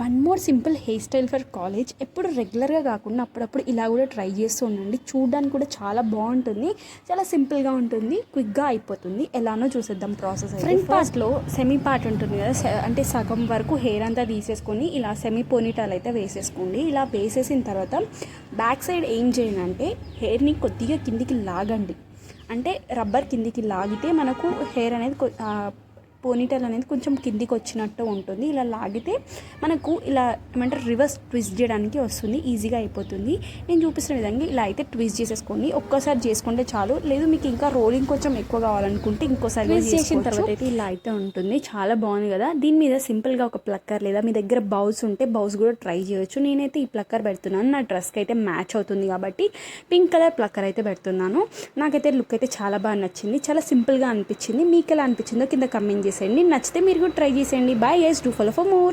One more simple hair style for college ఎప్పుడు రెగ్యులర్గా కాకుండా అప్పుడప్పుడు ఇలా కూడా ట్రై చేస్తూ ఉండండి. చూడడానికి కూడా చాలా బాగుంటుంది. చాలా సింపుల్గా ఉంటుంది. క్విక్గా అయిపోతుంది. ఎలానో చూసేద్దాం ప్రాసెస్ ఫ్రంట్ పార్ట్లో సెమీ పార్ట్ ఉంటుంది కదా. అంటే సగం వరకు హెయిర్ అంతా తీసేసుకొని ఇలా సెమీ పోనీటాల్ అయితే వేసేసుకోండి. ఇలా వేసేసిన తర్వాత బ్యాక్ సైడ్ ఏం చేయండి అంటే హెయిర్ని కొద్దిగా కిందికి లాగండి. అంటే రబ్బర్ కిందికి లాగితే మనకు హెయిర్ అనేది పోనీటైల్ అనేది కొంచెం కిందికి వచ్చినట్టు ఉంటుంది. ఇలా లాగితే మనకు ఇలా ఏమంటారు రివర్స్ ట్విస్ట్ చేయడానికి వస్తుంది. ఈజీగా అయిపోతుంది. నేను చూపిస్తున్న విధంగా ఇలా అయితే ట్విస్ట్ చేసేసుకోండి. ఒక్కసారి చేసుకుంటే చాలు. లేదు మీకు ఇంకా రోలింగ్ కొంచెం ఎక్కువ కావాలనుకుంటే ఇంకోసారి ట్విస్ట్ చేసిన తర్వాత అయితే ఇలా అయితే ఉంటుంది. చాలా బాగుంది కదా. దీని మీద సింపుల్గా ఒక ప్లక్కర్ లేదా మీ దగ్గర బౌస్ ఉంటే బౌస్ కూడా ట్రై చేయొచ్చు. నేనైతే ఈ ప్లక్కర్ పెడుతున్నాను. నా డ్రెస్కి అయితే మ్యాచ్ అవుతుంది కాబట్టి పింక్ కలర్ ప్లక్కర్ అయితే పెడుతున్నాను. నాకైతే లుక్ అయితే చాలా బాగా నచ్చింది. చాలా సింపుల్గా అనిపించింది. మీకు ఎలా అనిపించిందో కింద కమెంట్ చేసేయండి. నచ్చితే మీరు కూడా ట్రై చేసేయండి. Bye guys do follow for more